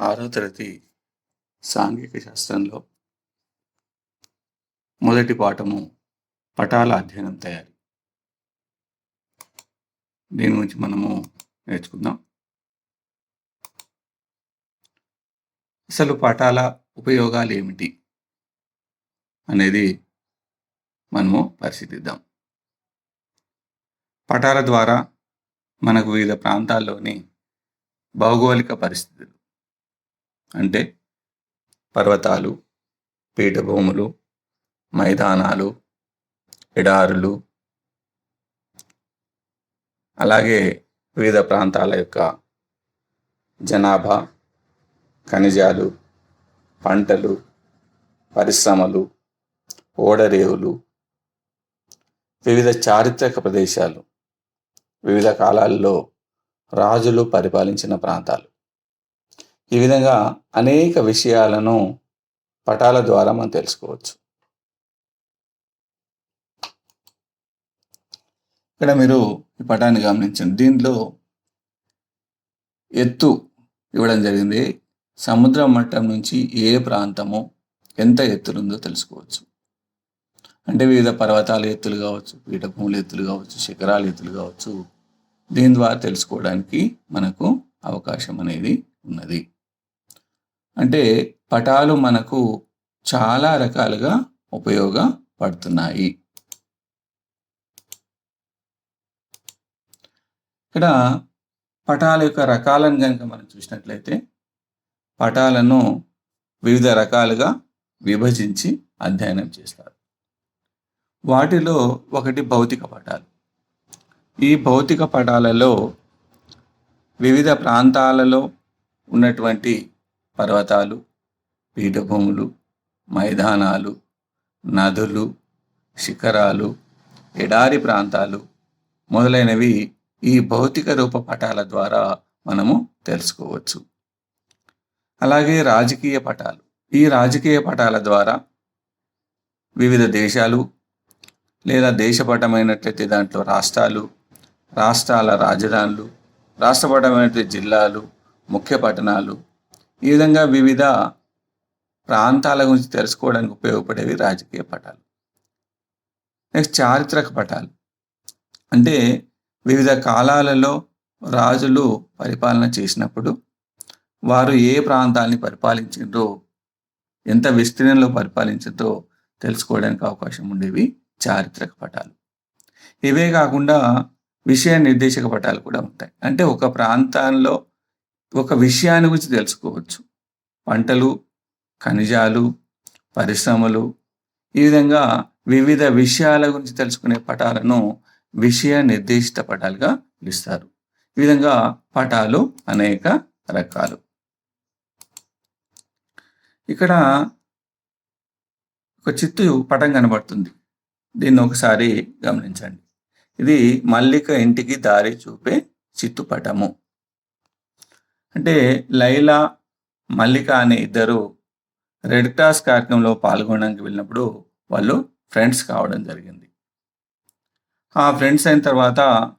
ఆరో తరగతి సాంఘిక శాస్త్రంలో మొదటి పాఠము పటాల అధ్యయనం తయారీ. దీని గురించి మనము నేర్చుకుందాం. అసలు పటాల ఉపయోగాలు ఏమిటి అనేది మనము పరిశీలిద్దాం. పటాల ద్వారా మనకు వివిధ ప్రాంతాల్లోని భౌగోళిక పరిస్థితులు అంటే పర్వతాలు పీఠభూములు మైదానాలు ఎడారులు అలాగే వివిధ ప్రాంతాల యొక్క జనాభా ఖనిజాలు పంటలు పరిశ్రమలు ఓడరేవులు వివిధ చారిత్రక ప్రదేశాలు వివిధ కాలాల్లో రాజులు పరిపాలించిన ప్రాంతాలు. ఈ విధంగా అనేక విషయాలను పటాల ద్వారా మనం తెలుసుకోవచ్చు. ఇక్కడ మీరు ఈ పటాన్ని గమనించండి. దీంట్లో ఎత్తు ఇవ్వడం జరిగింది. సముద్ర మట్టం నుంచి ఏ ప్రాంతము ఎంత ఎత్తులుందో తెలుసుకోవచ్చు. అంటే వివిధ పర్వతాల ఎత్తులు కావచ్చు పీఠభూముల ఎత్తులు కావచ్చు శిఖరాల ఎత్తులు కావచ్చు. దీని ద్వారా తెలుసుకోవడానికి మనకు అవకాశం అనేది ఉన్నది. అంటే పటాలు మనకు చాలా రకాలుగా ఉపయోగపడుతున్నాయి. ఇక్కడ పటాల యొక్క రకాలను కనుక మనం చూసినట్లయితే పటాలను వివిధ రకాలుగా విభజించి అధ్యయనం చేస్తారు. వాటిలో ఒకటి భౌతిక పటాలు. ఈ భౌతిక పటాలలో వివిధ ప్రాంతాలలో ఉన్నటువంటి పర్వతాలు పీఠభూములు మైదానాలు నదులు శిఖరాలు ఎడారి ప్రాంతాలు మొదలైనవి ఈ భౌతిక రూప పటాల ద్వారా మనము తెలుసుకోవచ్చు. అలాగే రాజకీయ పటాలు. ఈ రాజకీయ పటాల ద్వారా వివిధ దేశాలు లేదా దేశపటమైనట్లయితే దాంట్లో రాష్ట్రాలు రాష్ట్రాల రాజధానులు రాష్ట్రపటమైనటువంటి జిల్లాలు ముఖ్య పట్టణాలు ఈ విధంగా వివిధ ప్రాంతాల గురించి తెలుసుకోవడానికి ఉపయోగపడేవి రాజకీయ పటాలు. నెక్స్ట్ చారిత్రక పటాలు. అంటే వివిధ కాలాలలో రాజులు పరిపాలన చేసినప్పుడు వారు ఏ ప్రాంతాన్ని పరిపాలించిండ్రో ఎంత విస్తీర్ణంలో పరిపాలించిందో తెలుసుకోవడానికి అవకాశం ఉండేవి చారిత్రక పటాలు. ఇవే కాకుండా విషయ నిర్దేశక పటాలు కూడా ఉంటాయి. అంటే ఒక ప్రాంతంలో ఒక విషయాన్ని గురించి తెలుసుకోవచ్చు. పంటలు ఖనిజాలు పరిశ్రమలు ఈ విధంగా వివిధ విషయాల గురించి తెలుసుకునే పటాలను విషయ నిర్దేశిత పటాలుగా పిలుస్తారు. ఈ విధంగా పటాలు అనేక రకాలు. ఇక్కడ ఒక చిత్తు పటం కనబడుతుంది. దీన్ని ఒకసారి గమనించండి. ఇది మల్లిక ఇంటికి దారి చూపే చిత్తు పటము. అంటే లైలా మల్లిక అనే ఇద్దరు రెడ్ క్రాస్ కార్యక్రమంలో పాల్గొనడానికి వెళ్ళినప్పుడు వాళ్ళు ఫ్రెండ్స్ కావడం జరిగింది. ఆ ఫ్రెండ్స్ అయిన తర్వాత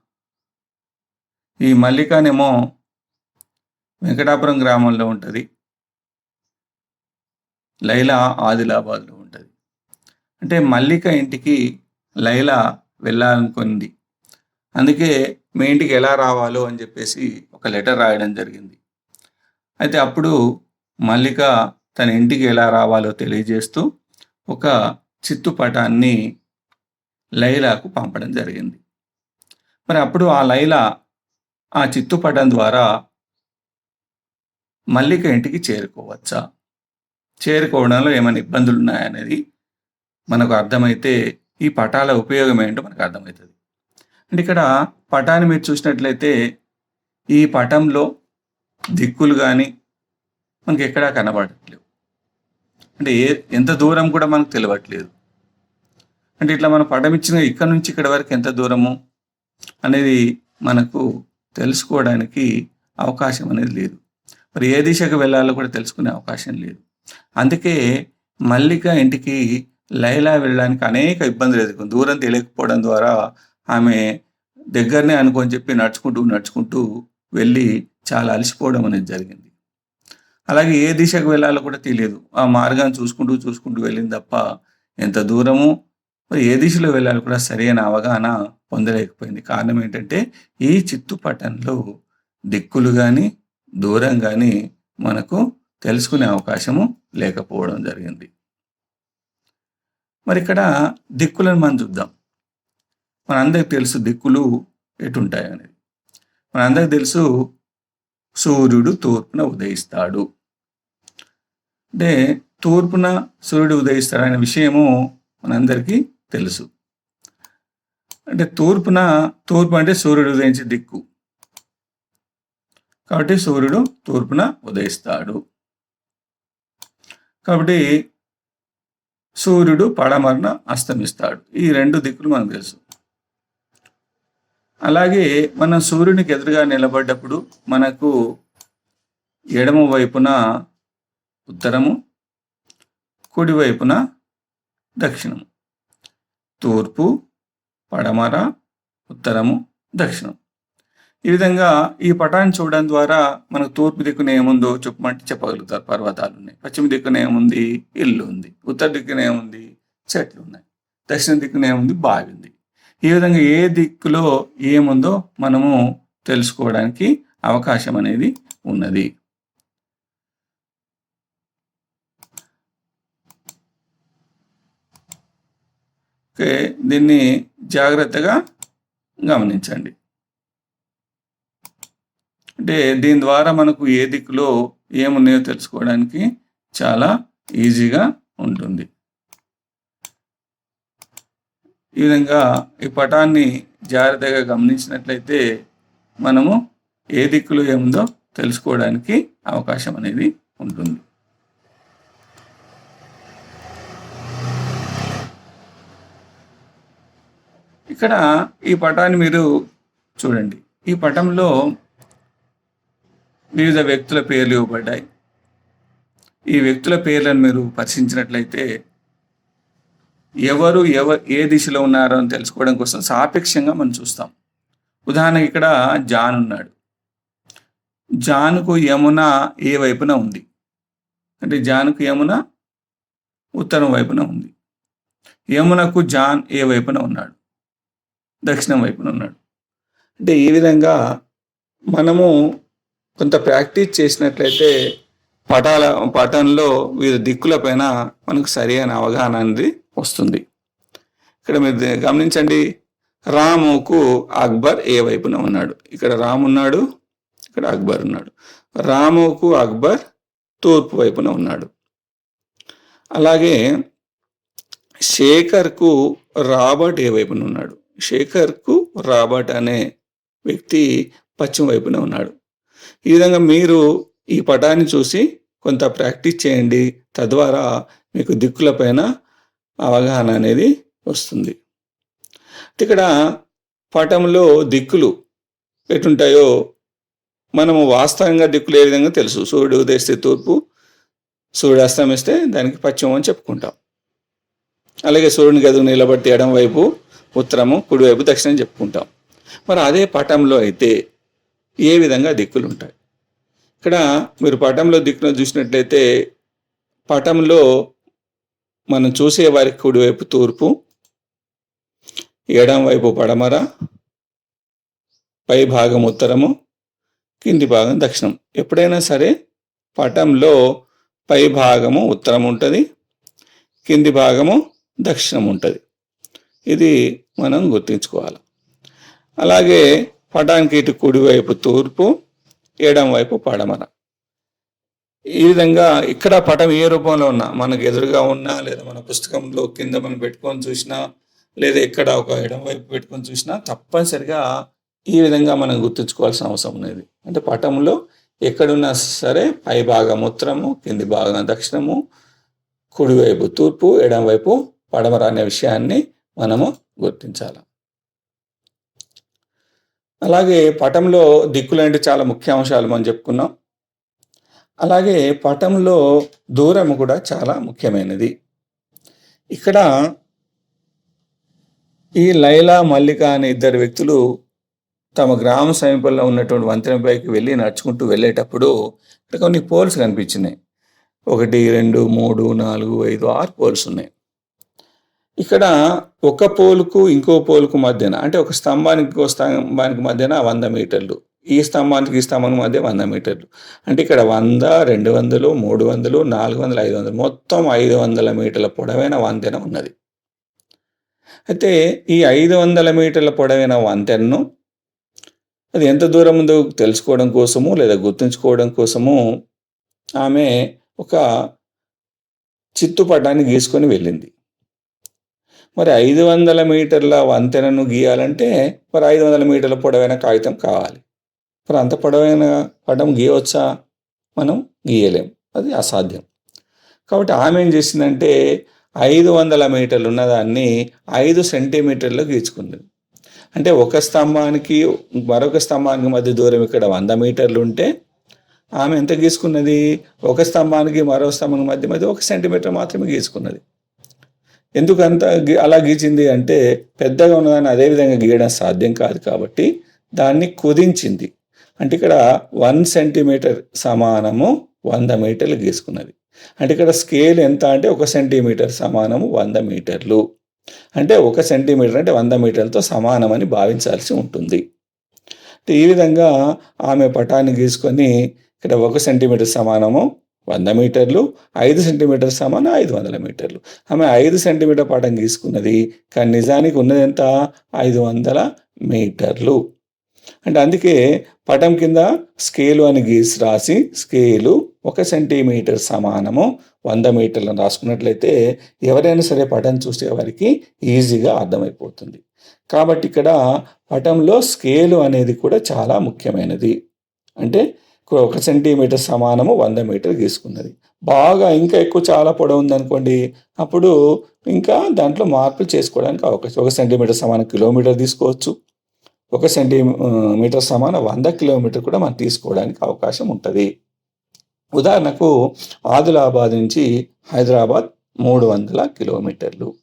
ఈ మల్లికనేమో వెంకటాపురం గ్రామంలో ఉంటుంది. లైలా ఆదిలాబాద్లో ఉంటుంది. అంటే మల్లిక ఇంటికి లైలా వెళ్ళాలనుకుంది. అందుకే మీ ఇంటికి ఎలా రావాలో అని చెప్పేసి ఒక లెటర్ రాయడం జరిగింది. అయితే అప్పుడు మల్లిక తన ఇంటికి ఎలా రావాలో తెలియజేస్తూ ఒక చిత్తుపటాన్ని లైలాకు పంపడం జరిగింది. మరి అప్పుడు ఆ లైలా ఆ చిత్తుపటం ద్వారా మల్లిక ఇంటికి చేరుకోవచ్చా? చేరుకోవడంలో ఏమైనా ఇబ్బందులు ఉన్నాయనేది మనకు అర్థమైతే ఈ పటాల ఉపయోగం ఏంటో మనకు అర్థమవుతుంది. అంటే ఇక్కడ పటాన్ని మీరు చూసినట్లయితే ఈ పటంలో దిక్కులు కానీ మనకి ఎక్కడా కనబడట్లేవు. అంటే ఏ ఎంత దూరం కూడా మనకు తెలియట్లేదు అంటే ఇట్లా మనం పటం ఇచ్చిన ఇక్కడ నుంచి ఇక్కడ వరకు ఎంత దూరము అనేది మనకు తెలుసుకోవడానికి అవకాశం అనేది లేదు. మరి ఏ దిశకు వెళ్ళాలో కూడా తెలుసుకునే అవకాశం లేదు. అందుకే మల్లిక ఇంటికి లైలా వెళ్ళడానికి అనేక ఇబ్బందులు ఎదుర్కొంది. దూరం తెలియకపోవడం ద్వారా ఆమె దగ్గరనే అనుకొని చెప్పి నడుచుకుంటూ నడుచుకుంటూ వెళ్ళి చాలా అలసిపోవడం అనేది జరిగింది. అలాగే ఏ దిశకు వెళ్ళాలో కూడా తెలియదు. ఆ మార్గాన్ని చూసుకుంటూ చూసుకుంటూ వెళ్ళింది తప్ప ఎంత దూరము మరి ఏ దిశలో వెళ్ళాలో కూడా సరైన అవగాహన పొందలేకపోయింది. కారణం ఏంటంటే ఈ చిత్తుపట్టణంలో దిక్కులు కానీ దూరం కానీ మనకు తెలుసుకునే అవకాశము లేకపోవడం జరిగింది. మరి ఇక్కడ దిక్కులను మనం చూద్దాం. మనందరికి తెలుసు దిక్కులు ఎటుంటాయి అనేది. మనందరికి తెలుసు సూర్యుడు తూర్పున ఉదయిస్తాడు. అంటే తూర్పున సూర్యుడు ఉదయిస్తాడు అనే విషయము మనందరికీ తెలుసు. అంటే తూర్పున తూర్పు అంటే సూర్యుడు ఉదయించే దిక్కు. కాబట్టి సూర్యుడు తూర్పున ఉదయిస్తాడు. కాబట్టి సూర్యుడు పడమరన అస్తమిస్తాడు. ఈ రెండు దిక్కులు మనకు తెలుసు. అలాగే మనం సూర్యునికి ఎదురుగా నిలబడ్డప్పుడు మనకు ఎడమ వైపున ఉత్తరము కుడివైపున దక్షిణము. తూర్పు పడమర ఉత్తరము దక్షిణం ఈ విధంగా ఈ పటాన్ని చూడడం ద్వారా మనకు తూర్పు దిక్కున ఏముందో చెప్పమంటే చెప్పగలుగుతారు పర్వతాలు ఉన్నాయి. పశ్చిమ దిక్కున ఏముంది? ఇల్లు ఉంది. ఉత్తర దిక్కున ఏముంది? చెట్లు ఉన్నాయి. దక్షిణ దిక్కున ఏముంది? బావి ఉంది. ఈ విధంగా ఏ దిక్కులో ఏముందో మనము తెలుసుకోవడానికి అవకాశం అనేది ఉన్నది. ఓకే దీన్ని జాగ్రత్తగా గమనించండి. అంటే దీని ద్వారా మనకు ఏ దిక్కులో ఏమున్నాయో తెలుసుకోవడానికి చాలా ఈజీగా ఉంటుంది. ఈ విధంగా ఈ పటాన్ని జాగ్రత్తగా గమనించినట్లయితే మనము ఏ దిక్కులో ఏముందో తెలుసుకోవడానికి అవకాశం అనేది ఉంటుంది. ఇక్కడ ఈ పటాన్ని మీరు చూడండి. ఈ పటంలో వివిధ వ్యక్తుల పేర్లు ఇవ్వబడ్డాయి. ఈ వ్యక్తుల పేర్లను మీరు పరిశీలించినట్లయితే ఎవరు ఎవ ఏ దిశలో ఉన్నారో అని తెలుసుకోవడం కోసం సాపేక్షంగా మనం చూస్తాం. ఉదాహరణకి ఇక్కడ జాన్ ఉన్నాడు. జానుకు యమున ఏ వైపున ఉంది? అంటే జానుకు యమున ఉత్తరం వైపున ఉంది. యమునకు జాన్ ఏ వైపున ఉన్నాడు? దక్షిణం వైపున ఉన్నాడు. అంటే ఈ విధంగా మనము కొంత ప్రాక్టీస్ చేసినట్లయితే పటాల పటంలో వివిధ దిక్కుల పైన మనకు సరైన అవగాహన అనేది వస్తుంది. ఇక్కడ మీరు గమనించండి రాముకు అక్బర్ ఏ వైపున ఉన్నాడు? ఇక్కడ రాము ఉన్నాడు ఇక్కడ అక్బర్ ఉన్నాడు. రాముకు అక్బర్ తూర్పు వైపున ఉన్నాడు. అలాగే శేఖర్కు రాబర్ట్ ఏ వైపున ఉన్నాడు? శేఖర్కు రాబర్ట్ అనే వ్యక్తి పశ్చిమ వైపున ఉన్నాడు. ఈ విధంగా మీరు ఈ పటాన్ని చూసి కొంత ప్రాక్టీస్ చేయండి. తద్వారా మీకు దిక్కులపైన అవగాహన అనేది వస్తుంది. ఇక్కడ పటంలో దిక్కులు ఎటుంటాయో మనము వాస్తవంగా దిక్కులు ఏ విధంగా తెలుసు. సూర్యుడు ఉదయిస్తే తూర్పు సూర్యుడు అస్తమిస్తే దానికి పశ్చిమం అని చెప్పుకుంటాం. అలాగే సూర్యుని గదువు నిలబడితే ఎడం వైపు ఉత్తరము కుడివైపు దక్షిణం చెప్పుకుంటాం. మరి అదే పటంలో అయితే ఏ విధంగా దిక్కులు ఉంటాయి? ఇక్కడ మీరు పటంలో దిక్కును చూసినట్లయితే పటంలో మనం చూసే వారికి కుడివైపు తూర్పు ఎడం వైపు పడమర పై భాగం ఉత్తరము కింది భాగం దక్షిణం. ఎప్పుడైనా సరే పటంలో పై భాగము ఉత్తరం ఉంటుంది కింది భాగము దక్షిణం ఉంటుంది. ఇది మనం గుర్తుంచుకోవాలి. అలాగే పటానికి ఇటు కుడివైపు తూర్పు ఎడం వైపు పడమర. ఈ విధంగా ఇక్కడ పటం ఏ రూపంలో ఉన్నా మనకు ఎదురుగా ఉన్నా లేదా మన పుస్తకంలో కింద మనం పెట్టుకొని చూసినా లేదా ఎక్కడ ఒక ఎడం వైపు పెట్టుకొని చూసినా తప్పనిసరిగా ఈ విధంగా మనం గుర్తుంచుకోవాల్సిన అవసరం ఉన్నది. అంటే పటంలో ఎక్కడున్నా సరే పై భాగం ఉత్తరము కింది భాగం దక్షిణము కుడివైపు తూర్పు ఎడం వైపు పడమర అనే విషయాన్ని మనము గుర్తించాలి. అలాగే పటంలో దిక్కులు అంటే చాలా ముఖ్య అంశాలు మనం చెప్పుకున్నాం. అలాగే పటంలో దూరం కూడా చాలా ముఖ్యమైనది. ఇక్కడ ఈ లైలా మల్లిక అనే ఇద్దరు వ్యక్తులు తమ గ్రామ సమీపంలో ఉన్నటువంటి వంతెనపైకి వెళ్ళి నడుచుకుంటూ వెళ్ళేటప్పుడు ఇక్కడ కొన్ని పోల్స్ కనిపించినాయి. ఒకటి రెండు మూడు నాలుగు ఐదు ఆరు పోల్స్ ఉన్నాయి. ఇక్కడ ఒక పోలుకు ఇంకో పోలుకు మధ్యన అంటే ఒక స్తంభానికి ఇంకో స్తంభానికి మధ్యన వంద మీటర్లు. ఈ స్తంభానికి ఈ స్తంభం మధ్య వంద మీటర్లు. అంటే ఇక్కడ వంద రెండు వందలు మూడు వందలు నాలుగు వందలు ఐదు వందలు మొత్తం ఐదు వందల మీటర్ల పొడవైన వంతెన ఉన్నది. అయితే ఈ ఐదు వందల మీటర్ల పొడవైన వంతెనను అది ఎంత దూరం ఉందో తెలుసుకోవడం కోసము లేదా గుర్తుంచుకోవడం కోసము ఆమె ఒక చిత్తుపటాన్ని గీసుకొని వెళ్ళింది. మరి ఐదు వందల మీటర్ల వంతెనను గీయాలంటే మరి ఐదు వందల మీటర్ల పొడవైన కాగితం కావాలి. మరి అంత పొడవైన పటం గీయవచ్చా? మనం గీయలేం. అది అసాధ్యం. కాబట్టి ఆమె ఏం చేసిందంటే ఐదు వందల మీటర్లు ఉన్నదాన్ని ఐదు సెంటీమీటర్లో గీచుకుంది. అంటే ఒక స్తంభానికి మరొక స్తంభానికి మధ్య దూరం ఇక్కడ వంద మీటర్లు ఉంటే ఆమె ఎంత గీసుకున్నది? ఒక స్తంభానికి మరో స్తంభం మధ్య మధ్య ఒక సెంటీమీటర్ మాత్రమే గీసుకున్నది. ఎందుకంత అలా గీచింది అంటే పెద్దగా ఉన్నదాన్ని అదే విధంగా గీయడం సాధ్యం కాదు కాబట్టి దాన్ని కుదించింది. అంటే ఇక్కడ వన్ సెంటీమీటర్ సమానము వంద మీటర్లు గీసుకున్నది. అంటే ఇక్కడ స్కేల్ ఎంత అంటే ఒక సెంటీమీటర్ సమానము వంద మీటర్లు. అంటే ఒక సెంటీమీటర్ అంటే వంద మీటర్లతో సమానమని భావించాల్సి ఉంటుంది. అంటే ఈ విధంగా ఆమె పటాన్ని గీసుకొని ఇక్కడ ఒక సెంటీమీటర్ సమానము వంద మీటర్లు ఐదు సెంటీమీటర్ సమానం ఐదు వందల మీటర్లు. ఆమె ఐదు సెంటీమీటర్ పటం గీసుకున్నది కానీ నిజానికి ఉన్నది ఎంత? ఐదు వందల మీటర్లు. అంటే అందుకే పటం కింద స్కేలు అని గీసి రాసి స్కేలు ఒక సెంటీమీటర్ సమానము వంద మీటర్లను రాసుకున్నట్లయితే ఎవరైనా సరే పటం చూసే వారికి ఈజీగా అర్థమైపోతుంది. కాబట్టి ఇక్కడ పటంలో స్కేలు అనేది కూడా చాలా ముఖ్యమైనది. అంటే ఒక సెంటీమీటర్ సమానము వంద మీటర్ గీసుకున్నది. బాగా ఇంకా ఎక్కువ చాలా పొడవు ఉందనుకోండి అప్పుడు ఇంకా దాంట్లో మార్పులు చేసుకోవడానికి అవకాశం ఒక సెంటీమీటర్ సమానం కిలోమీటర్ తీసుకోవచ్చు. ఒక సెంటీమీటర్ సమాన వంద కిలోమీటర్ కూడా మనం తీసుకోవడానికి అవకాశం ఉంటుంది. ఉదాహరణకు ఆదిలాబాద్ నుంచి హైదరాబాద్ మూడు వందల కిలోమీటర్లు.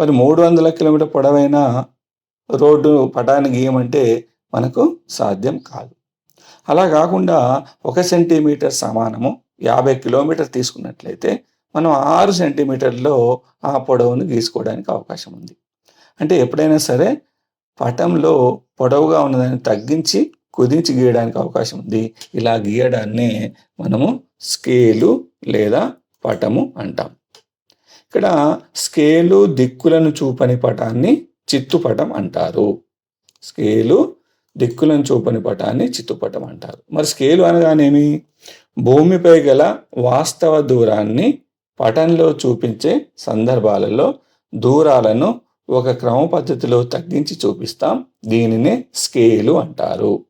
మరి మూడు వందల కిలోమీటర్ పొడవైన రోడ్డు పటాన్ని గీయమంటే మనకు సాధ్యం కాదు. అలా కాకుండా ఒక సెంటీమీటర్ సమానము యాభై కిలోమీటర్ తీసుకున్నట్లయితే మనం ఆరు సెంటీమీటర్లో ఆ పొడవును గీసుకోవడానికి అవకాశం ఉంది. అంటే ఎప్పుడైనా సరే పటంలో పొడవుగా ఉన్నదాన్ని తగ్గించి కుదించి గీయడానికి అవకాశం ఉంది. ఇలా గీయడాన్నే మనము స్కేలు లేదా పటము అంటాం. ఇక్కడ స్కేలు దిక్కులను చూపని పటాన్ని చిత్తుపటం అంటారు. స్కేలు దిక్కులను చూపని పటాన్ని చిత్తుపటం అంటారు. మరి స్కేలు అనగానేమి? భూమిపై గల వాస్తవ దూరాన్ని పటంలో చూపించే సందర్భాలలో దూరాలను ఒక క్రమ పద్ధతిలో తగ్గించి చూపిస్తాం. దీనినే స్కేలు అంటారు.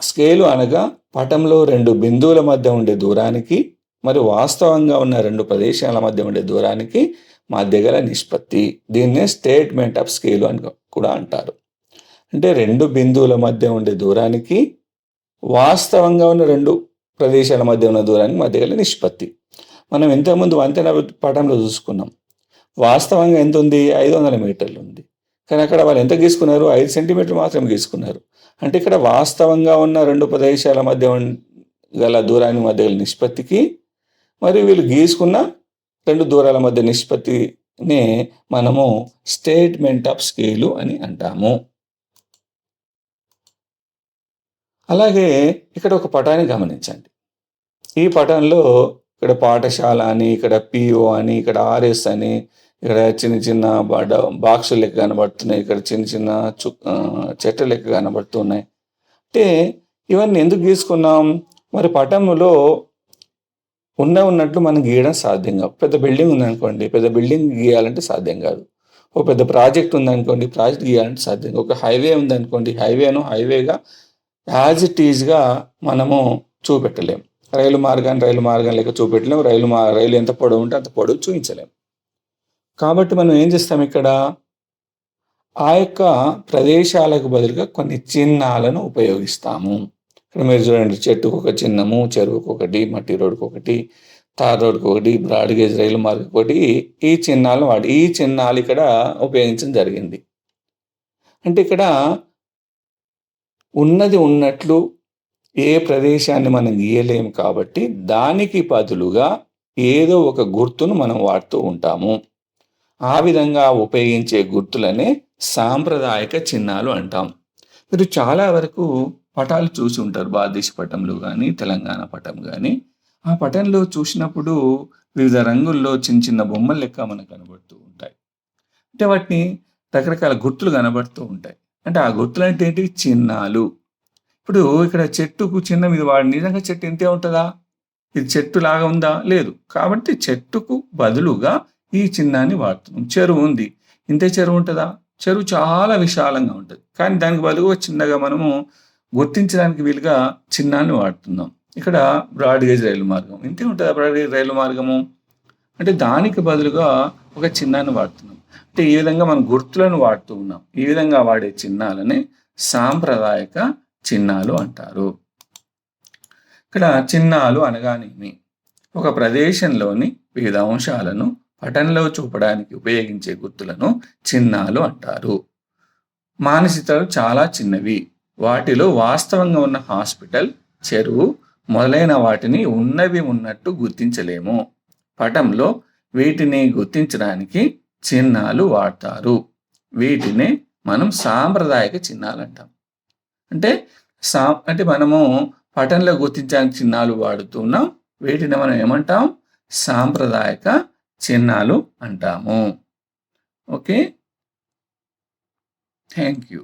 స్కేలు అనగా పటంలో రెండు బిందువుల మధ్య ఉండే దూరానికి మరి వాస్తవంగా ఉన్న రెండు ప్రదేశాల మధ్య ఉండే దూరానికి మధ్య గల నిష్పత్తి. దీన్నే స్టేట్మెంట్ ఆఫ్ స్కేలు అని కూడా అంటారు. అంటే రెండు బిందువుల మధ్య ఉండే దూరానికి వాస్తవంగా ఉన్న రెండు ప్రదేశాల మధ్య ఉన్న దూరానికి మధ్య గల నిష్పత్తి. మనం ఇంతకుముందు వంతెన పటంలో చూసుకున్నాం. వాస్తవంగా ఎంత ఉంది ఐదు వందల మీటర్లు ఉంది కానీ అక్కడ వాళ్ళు ఎంత గీసుకున్నారు? ఐదు సెంటీమీటర్లు మాత్రం గీసుకున్నారు. అంటే ఇక్కడ వాస్తవంగా ఉన్న రెండు ప్రదేశాల మధ్య గల దూరాన్ని మధ్య గల నిష్పత్తికి మరి వీళ్ళు గీసుకున్న రెండు దూరాల మధ్య నిష్పత్తినే మనము స్టేట్మెంట్ ఆఫ్ స్కేలు అని అంటాము. అలాగే ఇక్కడ ఒక పటాన్ని గమనించండి. ఈ పటంలో ఇక్కడ పాఠశాల అని ఇక్కడ పిఓ అని ఇక్కడ ఆర్ఎస్ అని ఇక్కడ చిన్న చిన్న బడ బాక్సు లెక్క కనబడుతున్నాయి. ఇక్కడ చిన్న చిన్న చు చెట్ల లెక్క కనబడుతున్నాయి. అంటే ఇవన్నీ ఎందుకు గీసుకున్నాం మరి పటంలో ఉన్న ఉన్నట్లు మనం గీయడం సాధ్యం కాదు. పెద్ద బిల్డింగ్ ఉందనుకోండి పెద్ద బిల్డింగ్ గీయాలంటే సాధ్యం కాదు. ఒక పెద్ద ప్రాజెక్ట్ ఉందనుకోండి ప్రాజెక్ట్ గీయాలంటే సాధ్యం ఒక హైవే ఉందనుకోండి హైవేను హైవేగా యాజ్ ఇట్ ఈజ్గా మనము చూపెట్టలేం. రైలు మార్గాన్ని రైలు మార్గం లెక్క చూపెట్టలేము రైలు మా రైలు ఎంత పొడవు ఉంటే అంత పొడవు చూపించలేము కాబట్టి మనం ఏం చేస్తాం ఇక్కడ? ఆ యొక్క ప్రదేశాలకు బదులుగా కొన్ని చిహ్నాలను ఉపయోగిస్తాము. ఇక్కడ మీరు చూడండి చెట్టుకు ఒక చిహ్నము చెరువుకు ఒకటి మట్టి రోడ్డుకు ఒకటి తార్ రోడ్డుకు ఒకటి బ్రాడ్ గేజ్ రైలు మార్గం ఒకటి ఈ చిహ్నాలను వాడి ఈ చిహ్నాలు ఇక్కడ ఉపయోగించడం జరిగింది. అంటే ఇక్కడ ఉన్నది ఉన్నట్లు ఏ ప్రదేశాన్ని మనం గీయలేము కాబట్టి దానికి బదులుగా ఏదో ఒక గుర్తును మనం వాడుతూ ఉంటాము. ఆ విధంగా ఉపయోగించే గుర్తులనే సాంప్రదాయక చిహ్నాలు అంటాం. మీరు చాలా వరకు పటాలు చూసి ఉంటారు. భారతదేశ పటంలో కానీ తెలంగాణ పటం కానీ ఆ పటంలో చూసినప్పుడు వివిధ రంగుల్లో చిన్న చిన్న బొమ్మలు లెక్క మనకు కనబడుతూ ఉంటాయి. అంటే వాటిని రకరకాల గుర్తులు కనబడుతూ ఉంటాయి. అంటే ఆ గుర్తులు అంటే ఏంటి? చిహ్నాలు. ఇప్పుడు ఇక్కడ చెట్టుకు చిహ్నం ఇది వాడు నిజంగా చెట్టు ఇంతే ఉంటుందా? ఇది చెట్టు లాగా ఉందా? లేదు. కాబట్టి చెట్టుకు బదులుగా ఈ చిహ్నాన్ని వాడుతున్నాం. చెరువు ఉంది. ఇంతే చెరువు ఉంటుందా? చెరువు చాలా విశాలంగా ఉంటుంది. కానీ దానికి బదులుగా చిన్నగా మనము గుర్తించడానికి వీలుగా చిహ్నాన్ని వాడుతున్నాం. ఇక్కడ బ్రాడ్ గేజ్ రైలు మార్గం. ఇంతే ఉంటుందా బ్రాడ్ గేజ్ రైలు మార్గము? అంటే దానికి బదులుగా ఒక చిహ్నాన్ని వాడుతున్నాం. అంటే ఈ విధంగా మనం గుర్తులను వాడుతూ ఉన్నాం. ఈ విధంగా వాడే చిహ్నాలని సాంప్రదాయక చిహ్నాలు అంటారు. ఇక్కడ చిహ్నాలు అనగానేమి? ఒక ప్రదేశంలోని వివిధ అంశాలను పటంలో చూపడానికి ఉపయోగించే గుర్తులను చిహ్నాలు అంటారు. మానసికలు చాలా చిన్నవి. వాటిలో వాస్తవంగా ఉన్న హాస్పిటల్ చెరువు మొదలైన వాటిని ఉన్నవి ఉన్నట్టు గుర్తించలేము. పటంలో వీటిని గుర్తించడానికి చిహ్నాలు వాడతారు. వీటిని మనం సాంప్రదాయక చిహ్నాలు అంటాం. అంటే సా అంటే మనము పటంలో గుర్తించడానికి చిహ్నాలు వాడుతున్నాం వీటిని మనం ఏమంటాం? సాంప్రదాయక చిహ్నాలు అంటాము. ఓకే? Thank you